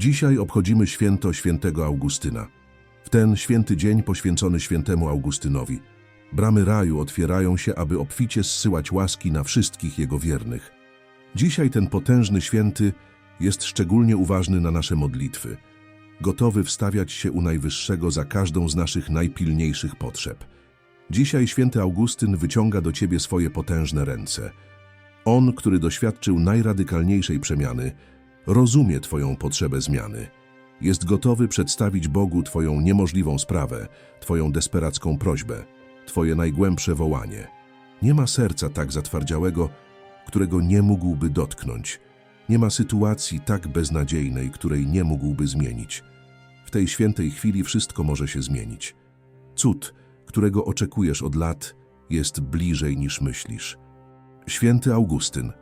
Dzisiaj obchodzimy święto świętego Augustyna. W ten święty dzień poświęcony świętemu Augustynowi. Bramy raju otwierają się, aby obficie zsyłać łaski na wszystkich jego wiernych. Dzisiaj ten potężny święty jest szczególnie uważny na nasze modlitwy, gotowy wstawiać się u Najwyższego za każdą z naszych najpilniejszych potrzeb. Dzisiaj święty Augustyn wyciąga do ciebie swoje potężne ręce. On, który doświadczył najradykalniejszej przemiany, rozumie twoją potrzebę zmiany. Jest gotowy przedstawić Bogu twoją niemożliwą sprawę, twoją desperacką prośbę, twoje najgłębsze wołanie. Nie ma serca tak zatwardziałego, którego nie mógłby dotknąć. Nie ma sytuacji tak beznadziejnej, której nie mógłby zmienić. W tej świętej chwili wszystko może się zmienić. Cud, którego oczekujesz od lat, jest bliżej niż myślisz. Święty Augustyn,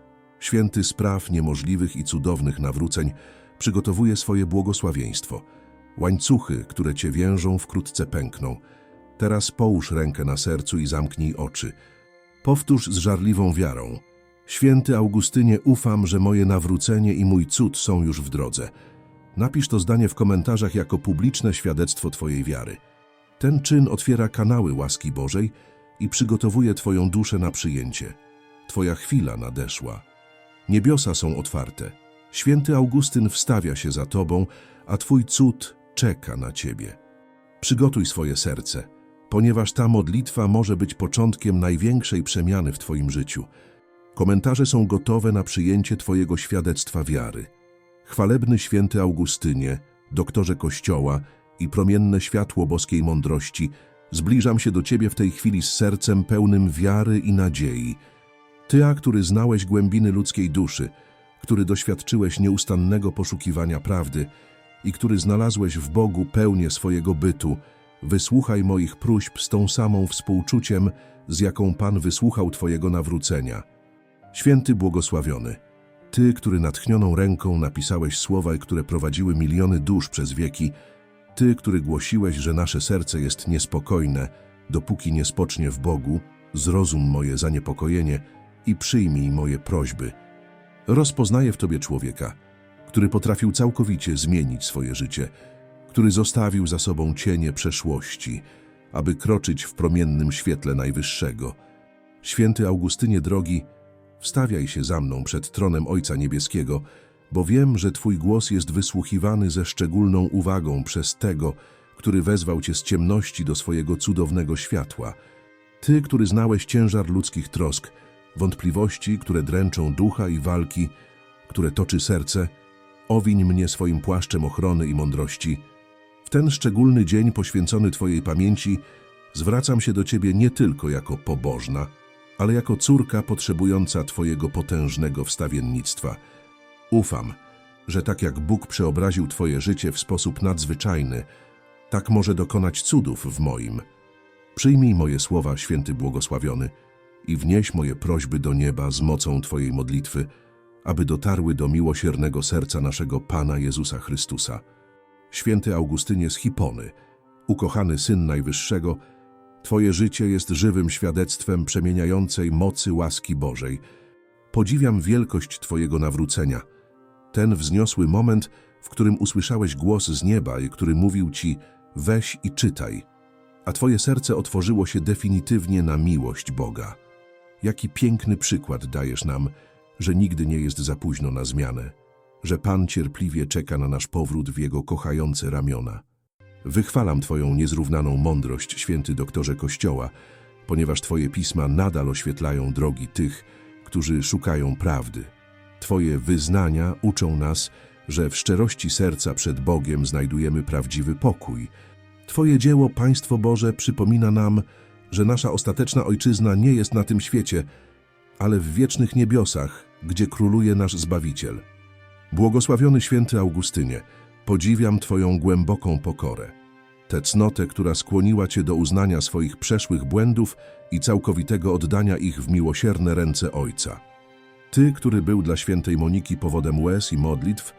święty spraw niemożliwych i cudownych nawróceń, przygotowuje swoje błogosławieństwo. Łańcuchy, które cię więżą, wkrótce pękną. Teraz połóż rękę na sercu i zamknij oczy. Powtórz z żarliwą wiarą. Święty Augustynie, ufam, że moje nawrócenie i mój cud są już w drodze. Napisz to zdanie w komentarzach jako publiczne świadectwo Twojej wiary. Ten czyn otwiera kanały łaski Bożej i przygotowuje Twoją duszę na przyjęcie. Twoja chwila nadeszła. Niebiosa są otwarte. Święty Augustyn wstawia się za Tobą, a Twój cud czeka na Ciebie. Przygotuj swoje serce, ponieważ ta modlitwa może być początkiem największej przemiany w Twoim życiu. Komentarze są gotowe na przyjęcie Twojego świadectwa wiary. Chwalebny święty Augustynie, doktorze Kościoła i promienne światło boskiej mądrości, zbliżam się do Ciebie w tej chwili z sercem pełnym wiary i nadziei. Ty, a który znałeś głębiny ludzkiej duszy, który doświadczyłeś nieustannego poszukiwania prawdy i który znalazłeś w Bogu pełnię swojego bytu, wysłuchaj moich próśb z tą samą współczuciem, z jaką Pan wysłuchał Twojego nawrócenia. Święty błogosławiony, Ty, który natchnioną ręką napisałeś słowa, które prowadziły miliony dusz przez wieki, Ty, który głosiłeś, że nasze serce jest niespokojne, dopóki nie spocznie w Bogu, zrozum moje zaniepokojenie i przyjmij moje prośby. Rozpoznaję w Tobie człowieka, który potrafił całkowicie zmienić swoje życie, który zostawił za sobą cienie przeszłości, aby kroczyć w promiennym świetle Najwyższego. Święty Augustynie drogi, wstawiaj się za mną przed tronem Ojca Niebieskiego, bo wiem, że Twój głos jest wysłuchiwany ze szczególną uwagą przez tego, który wezwał Cię z ciemności do swojego cudownego światła. Ty, który znałeś ciężar ludzkich trosk, wątpliwości, które dręczą ducha i walki, które toczy serce, owiń mnie swoim płaszczem ochrony i mądrości. W ten szczególny dzień poświęcony Twojej pamięci zwracam się do Ciebie nie tylko jako pobożna, ale jako córka potrzebująca Twojego potężnego wstawiennictwa. Ufam, że tak jak Bóg przeobraził Twoje życie w sposób nadzwyczajny, tak może dokonać cudów w moim. Przyjmij moje słowa, święty błogosławiony, i wnieś moje prośby do nieba z mocą Twojej modlitwy, aby dotarły do miłosiernego serca naszego Pana Jezusa Chrystusa. Święty Augustynie z Hipony, ukochany Syn Najwyższego, Twoje życie jest żywym świadectwem przemieniającej mocy łaski Bożej. Podziwiam wielkość Twojego nawrócenia. Ten wzniosły moment, w którym usłyszałeś głos z nieba i który mówił Ci weź i czytaj, a Twoje serce otworzyło się definitywnie na miłość Boga. Jaki piękny przykład dajesz nam, że nigdy nie jest za późno na zmianę, że Pan cierpliwie czeka na nasz powrót w Jego kochające ramiona. Wychwalam Twoją niezrównaną mądrość, święty doktorze Kościoła, ponieważ Twoje pisma nadal oświetlają drogi tych, którzy szukają prawdy. Twoje wyznania uczą nas, że w szczerości serca przed Bogiem znajdujemy prawdziwy pokój. Twoje dzieło, Państwo Boże, przypomina nam, że nasza ostateczna ojczyzna nie jest na tym świecie, ale w wiecznych niebiosach, gdzie króluje nasz Zbawiciel. Błogosławiony święty Augustynie, podziwiam Twoją głęboką pokorę. Tę cnotę, która skłoniła Cię do uznania swoich przeszłych błędów i całkowitego oddania ich w miłosierne ręce Ojca. Ty, który był dla świętej Moniki powodem łez i modlitw,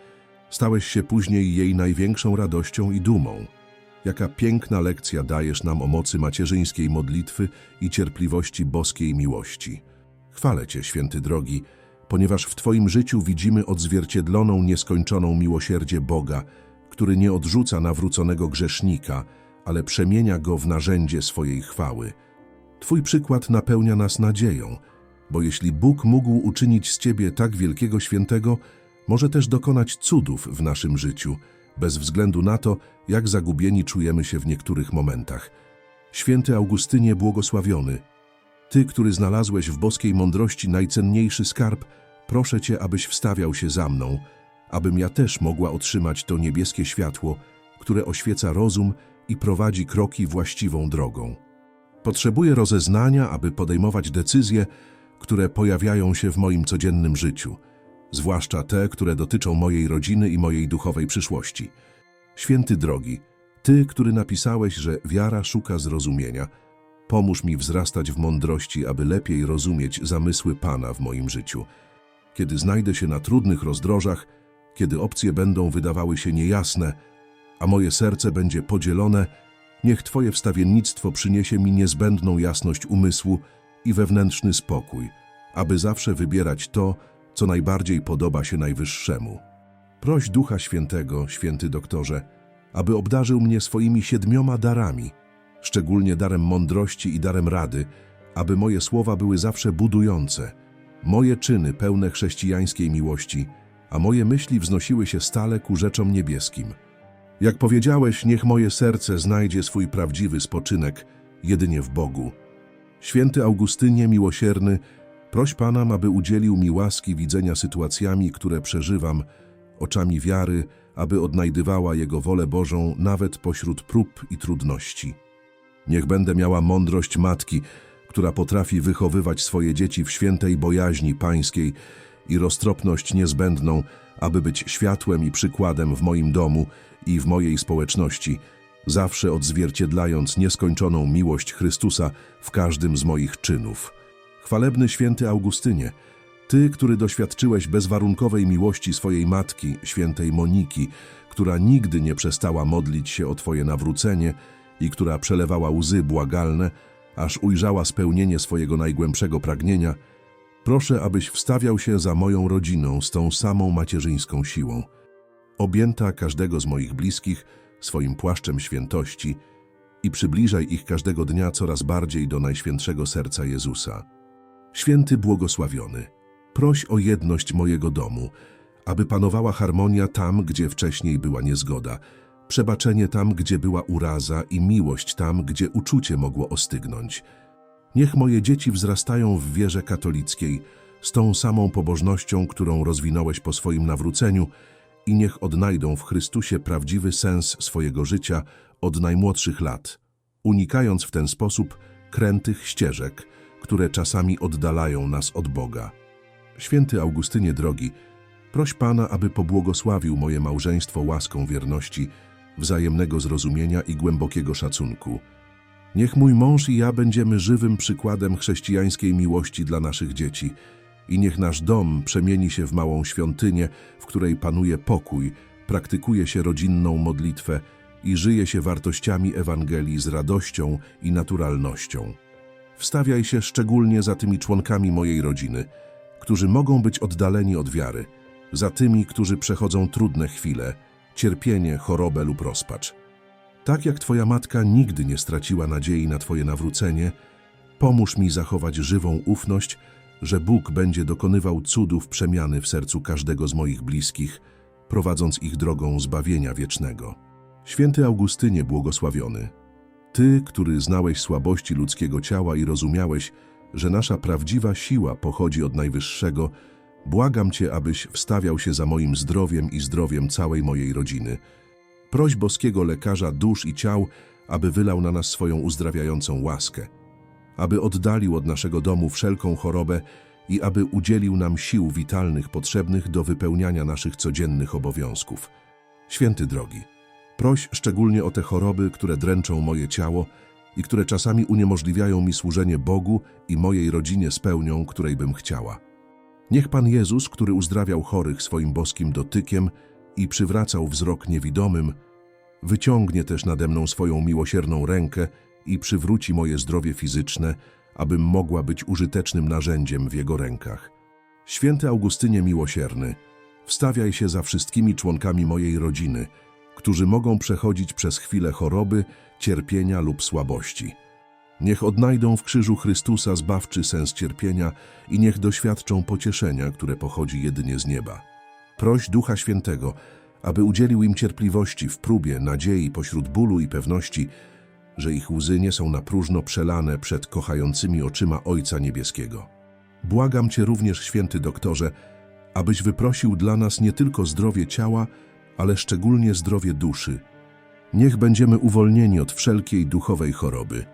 stałeś się później jej największą radością i dumą. Jaka piękna lekcja dajesz nam o mocy macierzyńskiej modlitwy i cierpliwości boskiej miłości. Chwalę Cię, święty drogi, ponieważ w Twoim życiu widzimy odzwierciedloną, nieskończoną miłosierdzie Boga, który nie odrzuca nawróconego grzesznika, ale przemienia go w narzędzie swojej chwały. Twój przykład napełnia nas nadzieją, bo jeśli Bóg mógł uczynić z Ciebie tak wielkiego świętego, może też dokonać cudów w naszym życiu, bez względu na to, jak zagubieni czujemy się w niektórych momentach. Święty Augustynie błogosławiony, Ty, który znalazłeś w boskiej mądrości najcenniejszy skarb, proszę Cię, abyś wstawiał się za mną, abym ja też mogła otrzymać to niebieskie światło, które oświeca rozum i prowadzi kroki właściwą drogą. Potrzebuję rozeznania, aby podejmować decyzje, które pojawiają się w moim codziennym życiu, zwłaszcza te, które dotyczą mojej rodziny i mojej duchowej przyszłości. Święty drogi, Ty, który napisałeś, że wiara szuka zrozumienia, pomóż mi wzrastać w mądrości, aby lepiej rozumieć zamysły Pana w moim życiu. Kiedy znajdę się na trudnych rozdrożach, kiedy opcje będą wydawały się niejasne, a moje serce będzie podzielone, niech Twoje wstawiennictwo przyniesie mi niezbędną jasność umysłu i wewnętrzny spokój, aby zawsze wybierać to, co najbardziej podoba się Najwyższemu. Proś Ducha Świętego, święty doktorze, aby obdarzył mnie swoimi siedmioma darami, szczególnie darem mądrości i darem rady, aby moje słowa były zawsze budujące, moje czyny pełne chrześcijańskiej miłości, a moje myśli wznosiły się stale ku rzeczom niebieskim. Jak powiedziałeś, niech moje serce znajdzie swój prawdziwy spoczynek jedynie w Bogu. Święty Augustynie miłosierny, proś Pana, aby udzielił mi łaski widzenia sytuacjami, które przeżywam, oczami wiary, aby odnajdywała Jego wolę Bożą nawet pośród prób i trudności. Niech będę miała mądrość matki, która potrafi wychowywać swoje dzieci w świętej bojaźni pańskiej i roztropność niezbędną, aby być światłem i przykładem w moim domu i w mojej społeczności, zawsze odzwierciedlając nieskończoną miłość Chrystusa w każdym z moich czynów. Chwalebny święty Augustynie, Ty, który doświadczyłeś bezwarunkowej miłości swojej matki, świętej Moniki, która nigdy nie przestała modlić się o Twoje nawrócenie i która przelewała łzy błagalne, aż ujrzała spełnienie swojego najgłębszego pragnienia, proszę, abyś wstawiał się za moją rodziną z tą samą macierzyńską siłą. Objęta każdego z moich bliskich swoim płaszczem świętości i przybliżaj ich każdego dnia coraz bardziej do Najświętszego Serca Jezusa. Święty błogosławiony, proś o jedność mojego domu, aby panowała harmonia tam, gdzie wcześniej była niezgoda, przebaczenie tam, gdzie była uraza i miłość tam, gdzie uczucie mogło ostygnąć. Niech moje dzieci wzrastają w wierze katolickiej, z tą samą pobożnością, którą rozwinąłeś po swoim nawróceniu i niech odnajdą w Chrystusie prawdziwy sens swojego życia od najmłodszych lat, unikając w ten sposób krętych ścieżek, które czasami oddalają nas od Boga. Święty Augustynie drogi, proś Pana, aby pobłogosławił moje małżeństwo łaską wierności, wzajemnego zrozumienia i głębokiego szacunku. Niech mój mąż i ja będziemy żywym przykładem chrześcijańskiej miłości dla naszych dzieci i niech nasz dom przemieni się w małą świątynię, w której panuje pokój, praktykuje się rodzinną modlitwę i żyje się wartościami Ewangelii z radością i naturalnością. Wstawiaj się szczególnie za tymi członkami mojej rodziny, którzy mogą być oddaleni od wiary, za tymi, którzy przechodzą trudne chwile, cierpienie, chorobę lub rozpacz. Tak jak Twoja matka nigdy nie straciła nadziei na Twoje nawrócenie, pomóż mi zachować żywą ufność, że Bóg będzie dokonywał cudów przemiany w sercu każdego z moich bliskich, prowadząc ich drogą zbawienia wiecznego. Święty Augustynie błogosławiony, Ty, który znałeś słabości ludzkiego ciała i rozumiałeś, że nasza prawdziwa siła pochodzi od Najwyższego, błagam Cię, abyś wstawiał się za moim zdrowiem i zdrowiem całej mojej rodziny. Proś boskiego lekarza dusz i ciał, aby wylał na nas swoją uzdrawiającą łaskę, aby oddalił od naszego domu wszelką chorobę i aby udzielił nam sił witalnych potrzebnych do wypełniania naszych codziennych obowiązków. Święty drogi, proś szczególnie o te choroby, które dręczą moje ciało i które czasami uniemożliwiają mi służenie Bogu i mojej rodzinie z pełnią, której bym chciała. Niech Pan Jezus, który uzdrawiał chorych swoim boskim dotykiem i przywracał wzrok niewidomym, wyciągnie też nade mną swoją miłosierną rękę i przywróci moje zdrowie fizyczne, abym mogła być użytecznym narzędziem w Jego rękach. Święty Augustynie Miłosierny, wstawiaj się za wszystkimi członkami mojej rodziny, którzy mogą przechodzić przez chwilę choroby, cierpienia lub słabości. Niech odnajdą w krzyżu Chrystusa zbawczy sens cierpienia i niech doświadczą pocieszenia, które pochodzi jedynie z nieba. Proś Ducha Świętego, aby udzielił im cierpliwości w próbie, nadziei pośród bólu i pewności, że ich łzy nie są na próżno przelane przed kochającymi oczyma Ojca Niebieskiego. Błagam Cię również, święty doktorze, abyś wyprosił dla nas nie tylko zdrowie ciała, ale szczególnie zdrowie duszy. Niech będziemy uwolnieni od wszelkiej duchowej choroby,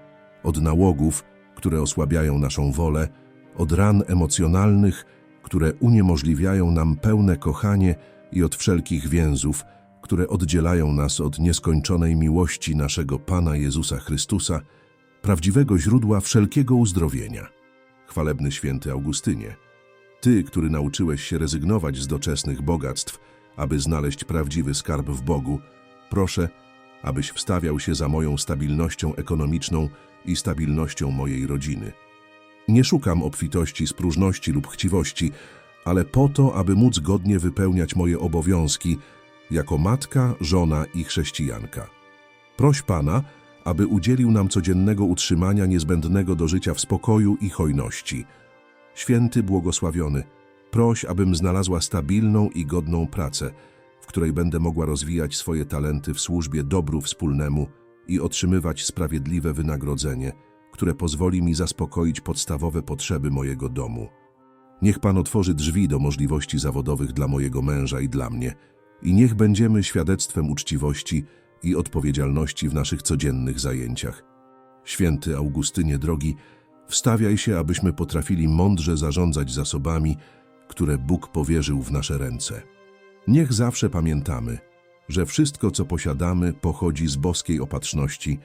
od nałogów, które osłabiają naszą wolę, od ran emocjonalnych, które uniemożliwiają nam pełne kochanie i od wszelkich więzów, które oddzielają nas od nieskończonej miłości naszego Pana Jezusa Chrystusa, prawdziwego źródła wszelkiego uzdrowienia. Chwalebny święty Augustynie, Ty, który nauczyłeś się rezygnować z doczesnych bogactw, aby znaleźć prawdziwy skarb w Bogu, proszę, abyś wstawiał się za moją stabilnością ekonomiczną i stabilnością mojej rodziny. Nie szukam obfitości, spróżności lub chciwości, ale po to, aby móc godnie wypełniać moje obowiązki jako matka, żona i chrześcijanka. Proś Pana, aby udzielił nam codziennego utrzymania niezbędnego do życia w spokoju i hojności. Święty błogosławiony, proś, abym znalazła stabilną i godną pracę, w której będę mogła rozwijać swoje talenty w służbie dobru wspólnemu i otrzymywać sprawiedliwe wynagrodzenie, które pozwoli mi zaspokoić podstawowe potrzeby mojego domu. Niech Pan otworzy drzwi do możliwości zawodowych dla mojego męża i dla mnie i niech będziemy świadectwem uczciwości i odpowiedzialności w naszych codziennych zajęciach. Święty Augustynie drogi, wstawiaj się, abyśmy potrafili mądrze zarządzać zasobami, które Bóg powierzył w nasze ręce. Niech zawsze pamiętamy, że wszystko, co posiadamy, pochodzi z boskiej opatrzności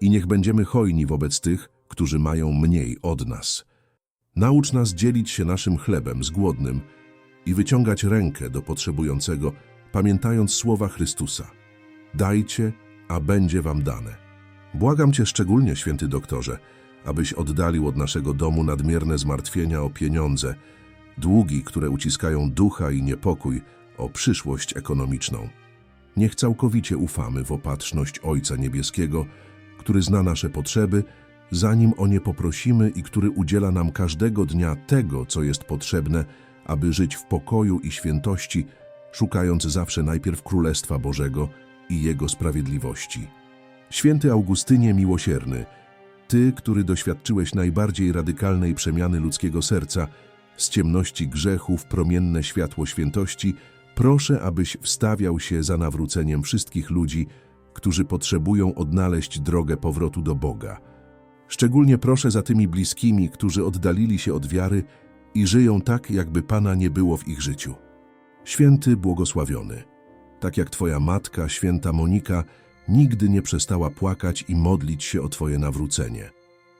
i niech będziemy hojni wobec tych, którzy mają mniej od nas. Naucz nas dzielić się naszym chlebem z głodnym i wyciągać rękę do potrzebującego, pamiętając słowa Chrystusa. Dajcie, a będzie wam dane. Błagam Cię szczególnie, święty doktorze, abyś oddalił od naszego domu nadmierne zmartwienia o pieniądze, długi, które uciskają ducha i niepokój o przyszłość ekonomiczną. Niech całkowicie ufamy w opatrzność Ojca Niebieskiego, który zna nasze potrzeby, zanim o nie poprosimy i który udziela nam każdego dnia tego, co jest potrzebne, aby żyć w pokoju i świętości, szukając zawsze najpierw Królestwa Bożego i Jego sprawiedliwości. Święty Augustynie Miłosierny, Ty, który doświadczyłeś najbardziej radykalnej przemiany ludzkiego serca, z ciemności grzechu w promienne światło świętości, proszę, abyś wstawiał się za nawróceniem wszystkich ludzi, którzy potrzebują odnaleźć drogę powrotu do Boga. Szczególnie proszę za tymi bliskimi, którzy oddalili się od wiary i żyją tak, jakby Pana nie było w ich życiu. Święty błogosławiony, tak jak Twoja matka, święta Monika, nigdy nie przestała płakać i modlić się o Twoje nawrócenie.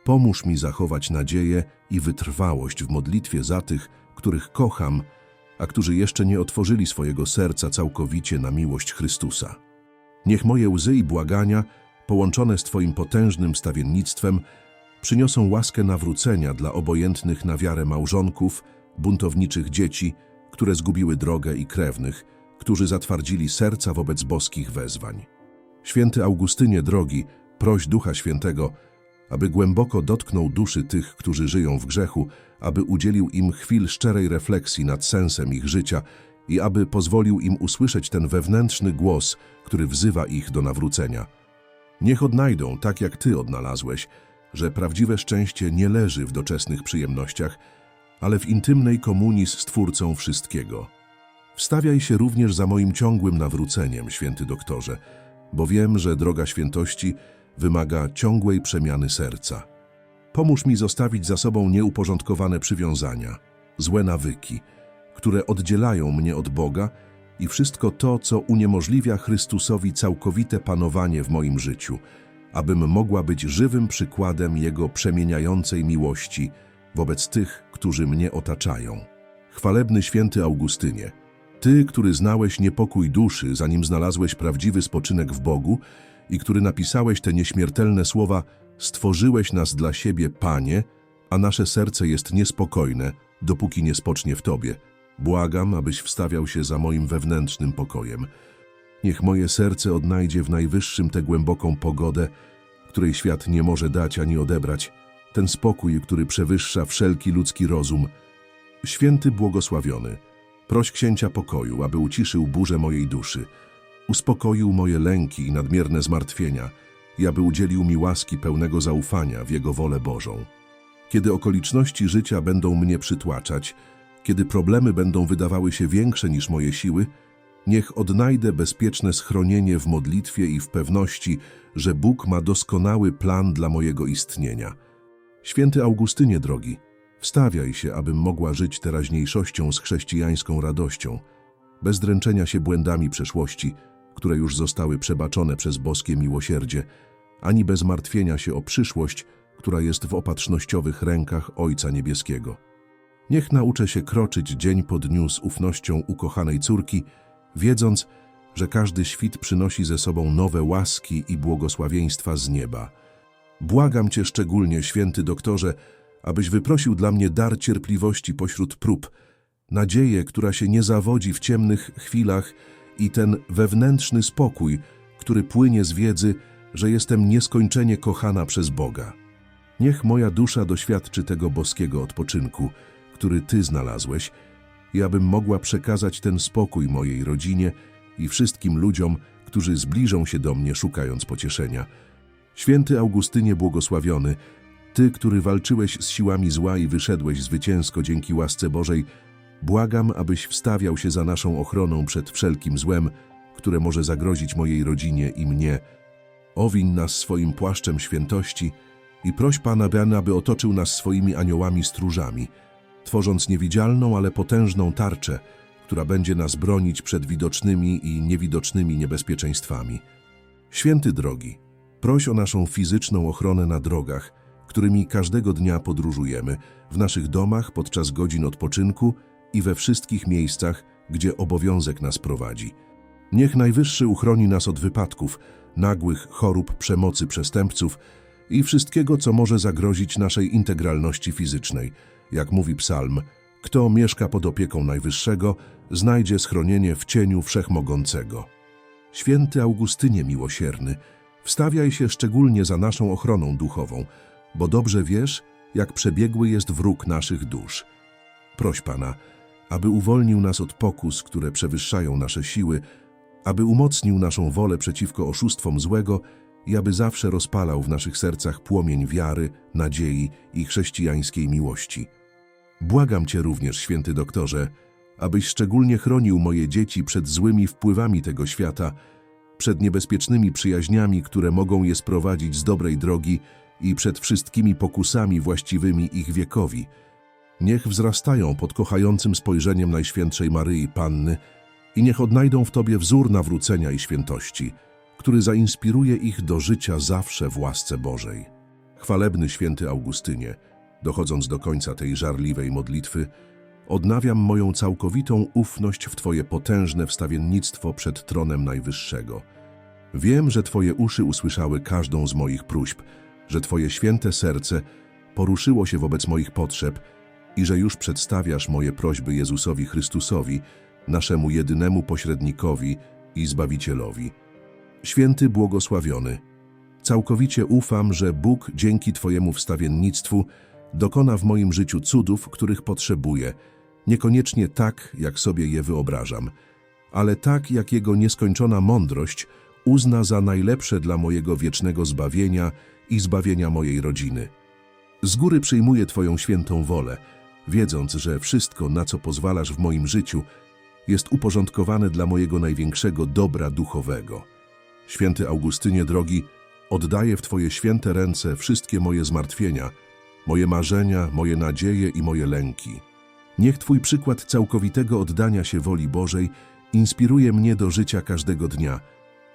Pomóż mi zachować nadzieję i wytrwałość w modlitwie za tych, których kocham, a którzy jeszcze nie otworzyli swojego serca całkowicie na miłość Chrystusa. Niech moje łzy i błagania, połączone z Twoim potężnym stawiennictwem, przyniosą łaskę nawrócenia dla obojętnych na wiarę małżonków, buntowniczych dzieci, które zgubiły drogę i krewnych, którzy zatwardzili serca wobec boskich wezwań. Święty Augustynie drogi, proś Ducha Świętego, aby głęboko dotknął duszy tych, którzy żyją w grzechu, aby udzielił im chwil szczerej refleksji nad sensem ich życia i aby pozwolił im usłyszeć ten wewnętrzny głos, który wzywa ich do nawrócenia. Niech odnajdą, tak jak Ty odnalazłeś, że prawdziwe szczęście nie leży w doczesnych przyjemnościach, ale w intymnej komunii z Stwórcą wszystkiego. Wstawiaj się również za moim ciągłym nawróceniem, święty doktorze, bo wiem, że droga świętości wymaga ciągłej przemiany serca. Pomóż mi zostawić za sobą nieuporządkowane przywiązania, złe nawyki, które oddzielają mnie od Boga i wszystko to, co uniemożliwia Chrystusowi całkowite panowanie w moim życiu, abym mogła być żywym przykładem Jego przemieniającej miłości wobec tych, którzy mnie otaczają. Chwalebny święty Augustynie, Ty, który znałeś niepokój duszy, zanim znalazłeś prawdziwy spoczynek w Bogu i który napisałeś te nieśmiertelne słowa Stworzyłeś nas dla siebie, Panie, a nasze serce jest niespokojne, dopóki nie spocznie w Tobie. Błagam, abyś wstawiał się za moim wewnętrznym pokojem. Niech moje serce odnajdzie w najwyższym tę głęboką pogodę, której świat nie może dać ani odebrać, ten spokój, który przewyższa wszelki ludzki rozum. Święty błogosławiony, proś księcia pokoju, aby uciszył burzę mojej duszy, uspokoił moje lęki i nadmierne zmartwienia i aby udzielił mi łaski pełnego zaufania w Jego wolę Bożą. Kiedy okoliczności życia będą mnie przytłaczać, kiedy problemy będą wydawały się większe niż moje siły, niech odnajdę bezpieczne schronienie w modlitwie i w pewności, że Bóg ma doskonały plan dla mojego istnienia. Święty Augustynie drogi, wstawiaj się, abym mogła żyć teraźniejszością z chrześcijańską radością, bez dręczenia się błędami przeszłości, które już zostały przebaczone przez boskie miłosierdzie, ani bez martwienia się o przyszłość, która jest w opatrznościowych rękach Ojca Niebieskiego. Niech nauczę się kroczyć dzień po dniu z ufnością ukochanej córki, wiedząc, że każdy świt przynosi ze sobą nowe łaski i błogosławieństwa z nieba. Błagam Cię szczególnie, święty doktorze, abyś wyprosił dla mnie dar cierpliwości pośród prób, nadzieję, która się nie zawodzi w ciemnych chwilach i ten wewnętrzny spokój, który płynie z wiedzy, że jestem nieskończenie kochana przez Boga. Niech moja dusza doświadczy tego boskiego odpoczynku, który Ty znalazłeś, i abym mogła przekazać ten spokój mojej rodzinie i wszystkim ludziom, którzy zbliżą się do mnie szukając pocieszenia. Święty Augustynie błogosławiony, Ty, który walczyłeś z siłami zła i wyszedłeś zwycięsko dzięki łasce Bożej, błagam, abyś wstawiał się za naszą ochroną przed wszelkim złem, które może zagrozić mojej rodzinie i mnie. Owiń nas swoim płaszczem świętości i proś Pana, Ben, aby otoczył nas swoimi aniołami stróżami, tworząc niewidzialną, ale potężną tarczę, która będzie nas bronić przed widocznymi i niewidocznymi niebezpieczeństwami. Święty drogi, proś o naszą fizyczną ochronę na drogach, którymi każdego dnia podróżujemy, w naszych domach podczas godzin odpoczynku i we wszystkich miejscach, gdzie obowiązek nas prowadzi. Niech Najwyższy uchroni nas od wypadków, nagłych chorób, przemocy przestępców i wszystkiego, co może zagrozić naszej integralności fizycznej. Jak mówi psalm, kto mieszka pod opieką Najwyższego, znajdzie schronienie w cieniu Wszechmogącego. Święty Augustynie miłosierny, wstawiaj się szczególnie za naszą ochroną duchową, bo dobrze wiesz, jak przebiegły jest wróg naszych dusz. Proś Pana, aby uwolnił nas od pokus, które przewyższają nasze siły, aby umocnił naszą wolę przeciwko oszustwom złego i aby zawsze rozpalał w naszych sercach płomień wiary, nadziei i chrześcijańskiej miłości. Błagam Cię również, święty doktorze, abyś szczególnie chronił moje dzieci przed złymi wpływami tego świata, przed niebezpiecznymi przyjaźniami, które mogą je sprowadzić z dobrej drogi i przed wszystkimi pokusami właściwymi ich wiekowi. Niech wzrastają pod kochającym spojrzeniem Najświętszej Maryi Panny i niech odnajdą w Tobie wzór nawrócenia i świętości, który zainspiruje ich do życia zawsze w łasce Bożej. Chwalebny święty Augustynie, dochodząc do końca tej żarliwej modlitwy, odnawiam moją całkowitą ufność w Twoje potężne wstawiennictwo przed tronem Najwyższego. Wiem, że Twoje uszy usłyszały każdą z moich próśb, że Twoje święte serce poruszyło się wobec moich potrzeb i że już przedstawiasz moje prośby Jezusowi Chrystusowi, naszemu jedynemu pośrednikowi i Zbawicielowi. Święty błogosławiony, całkowicie ufam, że Bóg dzięki Twojemu wstawiennictwu dokona w moim życiu cudów, których potrzebuję, niekoniecznie tak, jak sobie je wyobrażam, ale tak, jak Jego nieskończona mądrość uzna za najlepsze dla mojego wiecznego zbawienia i zbawienia mojej rodziny. Z góry przyjmuję Twoją świętą wolę, wiedząc, że wszystko, na co pozwalasz w moim życiu, jest uporządkowane dla mojego największego dobra duchowego. Święty Augustynie drogi, oddaję w Twoje święte ręce wszystkie moje zmartwienia, moje marzenia, moje nadzieje i moje lęki. Niech Twój przykład całkowitego oddania się woli Bożej inspiruje mnie do życia każdego dnia,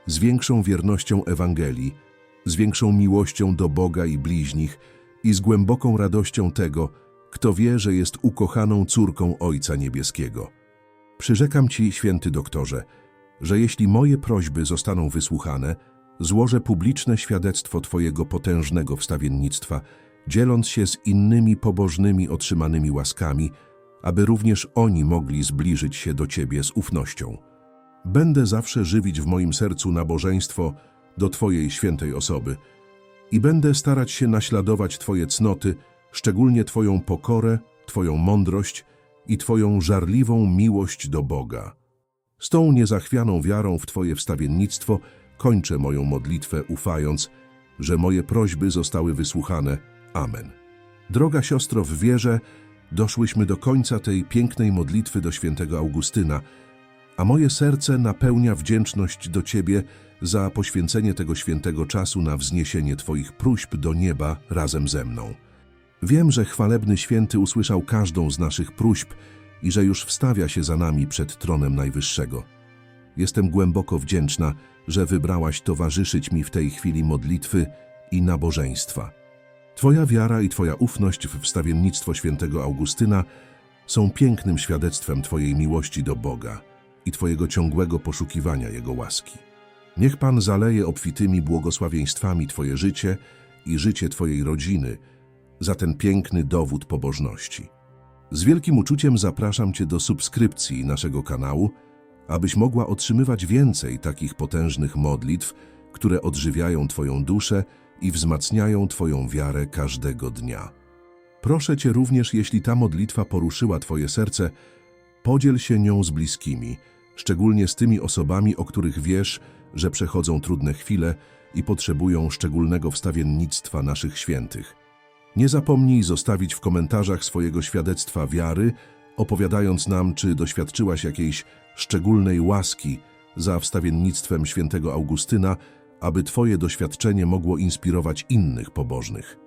z większą wiernością Ewangelii, z większą miłością do Boga i bliźnich i z głęboką radością tego, kto wie, że jest ukochaną córką Ojca Niebieskiego. Przyrzekam Ci, święty doktorze, że jeśli moje prośby zostaną wysłuchane, złożę publiczne świadectwo Twojego potężnego wstawiennictwa, dzieląc się z innymi pobożnymi otrzymanymi łaskami, aby również oni mogli zbliżyć się do Ciebie z ufnością. Będę zawsze żywić w moim sercu nabożeństwo do Twojej świętej osoby i będę starać się naśladować Twoje cnoty, szczególnie Twoją pokorę, Twoją mądrość i Twoją żarliwą miłość do Boga. Z tą niezachwianą wiarą w Twoje wstawiennictwo kończę moją modlitwę, ufając, że moje prośby zostały wysłuchane. Amen. Droga siostro, w wierze doszłyśmy do końca tej pięknej modlitwy do świętego Augustyna, a moje serce napełnia wdzięczność do Ciebie za poświęcenie tego świętego czasu na wzniesienie Twoich próśb do nieba razem ze mną. Wiem, że chwalebny święty usłyszał każdą z naszych próśb i że już wstawia się za nami przed tronem Najwyższego. Jestem głęboko wdzięczna, że wybrałaś towarzyszyć mi w tej chwili modlitwy i nabożeństwa. Twoja wiara i Twoja ufność w wstawiennictwo świętego Augustyna są pięknym świadectwem Twojej miłości do Boga i Twojego ciągłego poszukiwania Jego łaski. Niech Pan zaleje obfitymi błogosławieństwami Twoje życie i życie Twojej rodziny za ten piękny dowód pobożności. Z wielkim uczuciem zapraszam Cię do subskrypcji naszego kanału, abyś mogła otrzymywać więcej takich potężnych modlitw, które odżywiają Twoją duszę i wzmacniają Twoją wiarę każdego dnia. Proszę Cię również, jeśli ta modlitwa poruszyła Twoje serce, podziel się nią z bliskimi, szczególnie z tymi osobami, o których wiesz, że przechodzą trudne chwile i potrzebują szczególnego wstawiennictwa naszych świętych. Nie zapomnij zostawić w komentarzach swojego świadectwa wiary, opowiadając nam, czy doświadczyłaś jakiejś szczególnej łaski za wstawiennictwem świętego Augustyna, aby Twoje doświadczenie mogło inspirować innych pobożnych.